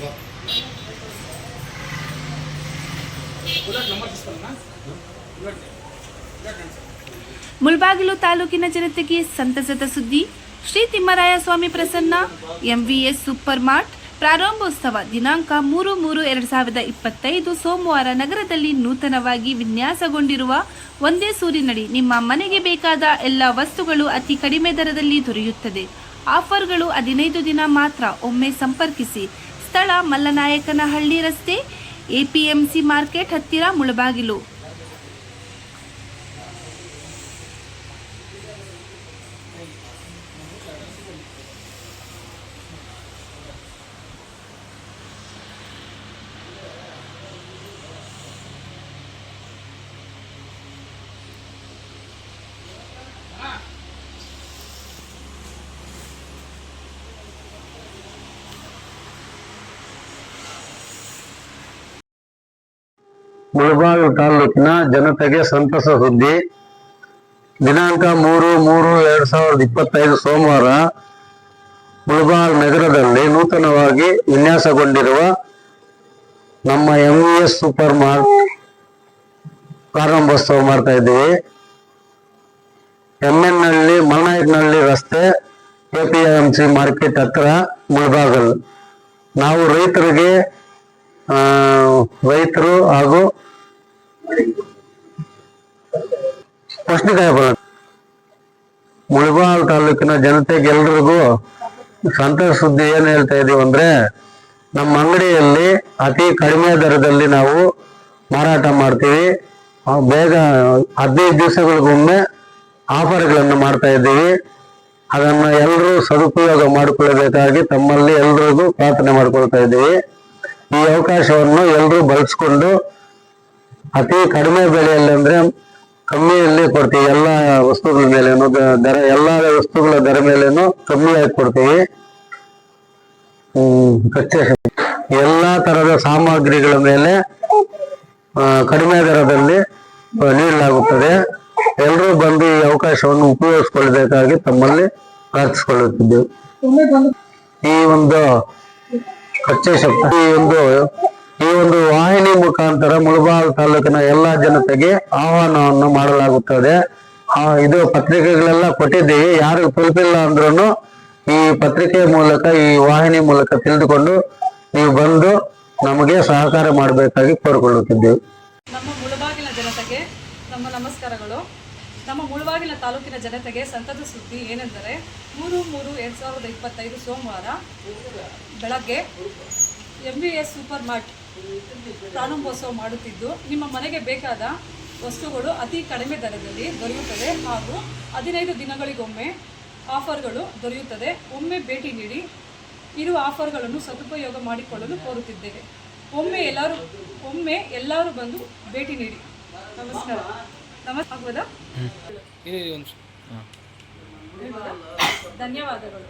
ಬಾ. ಮುಳಬಾಗಿಲು ತಾಲೂಕಿನ ಜನತೆಗೆ ಸಂತಸದ ಸುದ್ದಿ. Shri Thimmaraya Swamy Prasanna MVS super mart ಪ್ರಾರಂಭೋತ್ಸವ ದಿನಾಂಕ ಮೂರು ಮೂರು ಎರಡು ಸಾವಿರದ ಇಪ್ಪತ್ತೈದು ಸೋಮವಾರ ನಗರದಲ್ಲಿ ನೂತನವಾಗಿ ವಿನ್ಯಾಸಗೊಂಡಿರುವ ಒಂದೇ ಸೂರಿನಡಿ ನಿಮ್ಮ ಮನೆಗೆ ಬೇಕಾದ ಎಲ್ಲ ವಸ್ತುಗಳು ಅತಿ ಕಡಿಮೆ ದರದಲ್ಲಿ ದೊರೆಯುತ್ತದೆ. ಆಫರ್ಗಳು ಹದಿನೈದು ದಿನ ಮಾತ್ರ ಒಮ್ಮೆ ಸಂಪರ್ಕಿಸಿ. ಸ್ಥಳ ಮಲ್ಲನಾಯಕನಹಳ್ಳಿ ರಸ್ತೆ ಎಪಿಎಂಸಿ ಮಾರ್ಕೆಟ್ ಹತ್ತಿರ ಮುಳಬಾಗಿಲು. ಮುಳಬಾಗಿಲು ತಾಲೂಕಿನ ಜನತೆಗೆ ಸಂತಸ ಸುದ್ದಿ. ದಿನಾಂಕ ಮೂರು ಮೂರು ಎರಡ್ ಸಾವಿರದ ಇಪ್ಪತ್ತೈದು ಸೋಮವಾರ ಮುಳಬಾಗ್ ನಗರದಲ್ಲಿ ನೂತನವಾಗಿ ವಿನ್ಯಾಸಗೊಂಡಿರುವ ನಮ್ಮ M V S super mart ಪ್ರಾರಂಭೋತ್ಸವ ಮಾಡ್ತಾ ಇದ್ದೀವಿ. ಎಂ ಎನ್ನಲ್ಲಿ ಮಲ್ನಾಯಕನಹಳ್ಳಿ ರಸ್ತೆ ಎಪಿಎಂಸಿ ಮಾರ್ಕೆಟ್ ಹತ್ರ ಮುಳಬಾಗಲ್. ನಾವು ರೈತರಿಗೆ ರೈತರು ಹಾಗೂ ಪೌಷ್ಟಿಕಾಯ ಬರುತ್ತೆ ತಾಲೂಕಿನ ಜನತೆಗೆಲ್ರಿಗೂ ಸಂತೋಷ ಸುದ್ದಿ ಏನ್ ಹೇಳ್ತಾ ಇದೀವಿ ಅಂದ್ರೆ, ನಮ್ಮ ಅಂಗಡಿಯಲ್ಲಿ ಅತಿ ಕಡಿಮೆ ದರದಲ್ಲಿ ನಾವು ಮಾರಾಟ ಮಾಡ್ತೀವಿ. ಬೇಗ ಹದಿನೈದು ದಿವಸಗಳಿಗೊಮ್ಮೆ ಆಫರ್ಗಳನ್ನು ಮಾಡ್ತಾ ಇದ್ದೀವಿ. ಅದನ್ನ ಎಲ್ಲರೂ ಸದುಪಯೋಗ ಮಾಡಿಕೊಳ್ಳಬೇಕಾಗಿ ತಮ್ಮಲ್ಲಿ ಎಲ್ರಿಗೂ ಪ್ರಾರ್ಥನೆ ಮಾಡ್ಕೊಳ್ತಾ ಇದ್ದೀವಿ. ಈ ಅವಕಾಶವನ್ನು ಎಲ್ಲರೂ ಬಳಸ್ಕೊಂಡು ಅತಿ ಕಡಿಮೆ ಬೆಲೆಯಲ್ಲಿ ಅಂದ್ರೆ ಕಮ್ಮಿಯಲ್ಲಿ ಕೊಡ್ತೀವಿ. ಎಲ್ಲ ವಸ್ತುಗಳ ಮೇಲೇನು ದರ, ಎಲ್ಲ ವಸ್ತುಗಳ ದರ ಮೇಲೇನು ಕಮ್ಮಿಯಾಗಿ ಕೊಡ್ತೀವಿ. ಎಲ್ಲಾ ತರದ ಸಾಮಗ್ರಿಗಳ ಮೇಲೆ ಕಡಿಮೆ ದರದಲ್ಲಿ ನೀಡಲಾಗುತ್ತದೆ. ಎಲ್ಲರೂ ಬಂದು ಈ ಅವಕಾಶವನ್ನು ಉಪಯೋಗಿಸಿಕೊಳ್ಬೇಕಾಗಿ ತಮ್ಮಲ್ಲಿ ಪ್ರಾರ್ಥಿಸಿಕೊಳ್ಳುತ್ತಿದ್ದೆವು. ಈ ಒಂದು ಕಚ್ಚೆ ಶಕ್ತಿ ಈ ಒಂದು ಈ ಒಂದು ವಾಹಿನಿ ಮುಖಾಂತರ ಮುಳಬಾಲ್ ತಾಲೂಕಿನ ಎಲ್ಲಾ ಜನತೆಗೆ ಆಹ್ವಾನವನ್ನು ಮಾಡಲಾಗುತ್ತದೆ. ಆ, ಇದು ಪತ್ರಿಕೆಗಳೆಲ್ಲ ಕೊಟ್ಟಿದ್ದೀವಿ. ಯಾರು ತಲುಪಿಲ್ಲ ಅಂದ್ರೂ ಈ ಪತ್ರಿಕೆ ಮೂಲಕ ಈ ವಾಹಿನಿ ಮೂಲಕ ತಿಳಿದುಕೊಂಡು ನೀವು ಬಂದು ನಮಗೆ ಸಹಕಾರ ಮಾಡಬೇಕಾಗಿ ಕೋರಿಕೊಳ್ಳುತ್ತಿದ್ದೇವೆ. ನಮ್ಮ ಮುಳಬಾಗಿಲ ಜನತೆಗೆ ನಮ್ಮ ನಮಸ್ಕಾರಗಳು. ನಮ್ಮ ಮುಳಬಾಗಿಲ ತಾಲೂಕಿನ ಜನತೆಗೆ ಸಂತದ ಸುದ್ದಿ ಏನೆಂದರೆ ಮೂರು ಮೂರು ಎರಡು ಸಾವಿರದ ಇಪ್ಪತ್ತೈದು ಸೋಮವಾರ ಬೆಳಗ್ಗೆ M B S super mart ಪ್ರಾರಂಭೋತ್ಸವ ಮಾಡುತ್ತಿದ್ದು, ನಿಮ್ಮ ಮನೆಗೆ ಬೇಕಾದ ವಸ್ತುಗಳು ಅತಿ ಕಡಿಮೆ ದರದಲ್ಲಿ ದೊರೆಯುತ್ತದೆ ಹಾಗೂ ಹದಿನೈದು ದಿನಗಳಿಗೊಮ್ಮೆ ಆಫರ್ಗಳು ದೊರೆಯುತ್ತದೆ. ಒಮ್ಮೆ ಭೇಟಿ ನೀಡಿ, ಇರುವ ಆಫರ್ಗಳನ್ನು ಸದುಪಯೋಗ ಮಾಡಿಕೊಳ್ಳಲು ಕೋರುತ್ತಿದ್ದೇವೆ. ಒಮ್ಮೆ ಎಲ್ಲರೂ ಒಮ್ಮೆ ಎಲ್ಲರೂ ಬಂದು ಭೇಟಿ ನೀಡಿ. ನಮಸ್ಕಾರ. ನಮಸ್ ಆಗ್ಬೋದಾ? ಧನ್ಯವಾದಗಳು.